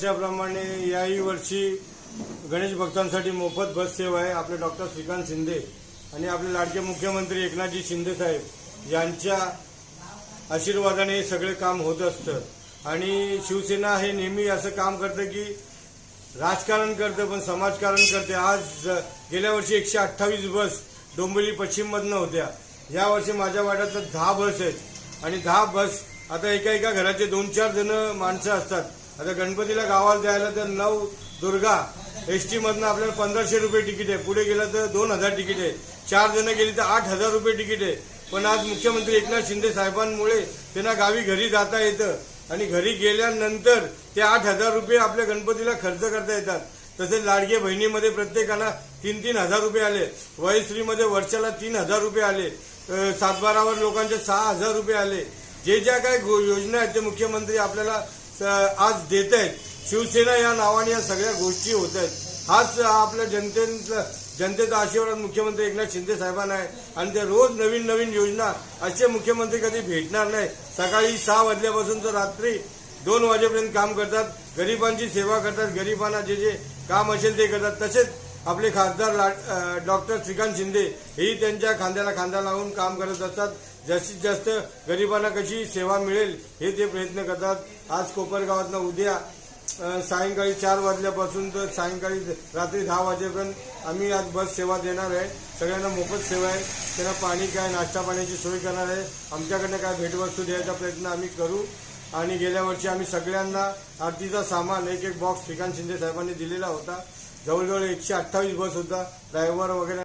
त्याप्रमाणे याही वर्षी गणेश भक्तांसाठी मोफत बस सेवा आहे. आपले डॉक्टर श्रीकांत शिंदे आणि आपले लाडके मुख्यमंत्री एकनाथजी शिंदे साहेब यांच्या आशीर्वादाने हे सगळे काम होत असतं. आणि शिवसेना हे नेहमी असं काम करतं की राजकारण करतं पण समाजकारण करते. आज गेल्या वर्षी एकशे अठ्ठावीस बस डोंबिवली पश्चिममधनं होत्या. यावर्षी माझ्या वाड्यात दहा बस आहेत. आणि दहा बस आता एका एका घराचे दोन चार जण माणसं असतात. आता गणपतीला गावाला जायला तर नऊ दुर्गा एस टीमधनं आपल्याला पंधराशे रुपये तिकीट आहे. पुढे गेलं तर दोन हजार तिकीट आहे. चार जण गेली तर आठ हजार रुपये तिकीट आहे. पण आज मुख्यमंत्री एकनाथ शिंदे साहेबांमुळे त्यांना गावी घरी जाता येतं. आणि घरी गेल्यानंतर ते आठ हजार रुपये आपल्या गणपतीला खर्च करता येतात. तसेच लाडके बहिणीमध्ये प्रत्येकाला तीन तीन हजार रुपये आले. वयश्रीमध्ये वर्षाला तीन हजार रुपये आले. सातबारावर लोकांचे सहा हजार रुपये आले. जे ज्या काय गो- योजना आहेत ते मुख्यमंत्री आपल्याला आज देत आहेत. शिवसेना या नावाने या सगळ्या गोष्टी होत आहेत. हाच आपल्या जनतेतलं जनतेचा आशीर्वाद मुख्यमंत्री एकनाथ शिंदे साहेबांना आहे. आणि ते रोज नवीन नवीन योजना असे मुख्यमंत्री कधी भेटणार नाही. सकाळी सहा वाजल्यापासून तर रात्री दोन वाजेपर्यंत काम करतात. गरिबांची सेवा करतात. गरिबांना जे जे काम असेल ते करतात. तसेच आपले खासदार ला- डॉक्टर श्रीकांत शिंदे हेही त्यांच्या खांद्याला खांदा लावून काम करत असतात. जास्तीत जास्त गरिबांना कशी सेवा मिळेल हे ते प्रयत्न करतात. आज कोपरगावातनं उद्या सायंकाळी चार वाजल्यापासून तर सायंकाळी रात्री दहा वाजेपर्यंत आम्ही आज बस सेवा देणार आहे. सगळ्यांना मोफत सेवा आहे. त्यांना पाणी काय नाश्ता पाण्याची सोय करणार आहे. आमच्याकडनं काय भेटवस्तू द्यायचा प्रयत्न आम्ही करू. आणि गेल्या वर्षी आम्ही सगळ्यांना आरतीचा सामान एक एक बॉक्स श्रीकांत शिंदे साहेबांनी दिलेला होता. जवळजवळ एकशे अठ्ठावीस बस होता ड्रायव्हर वगैरे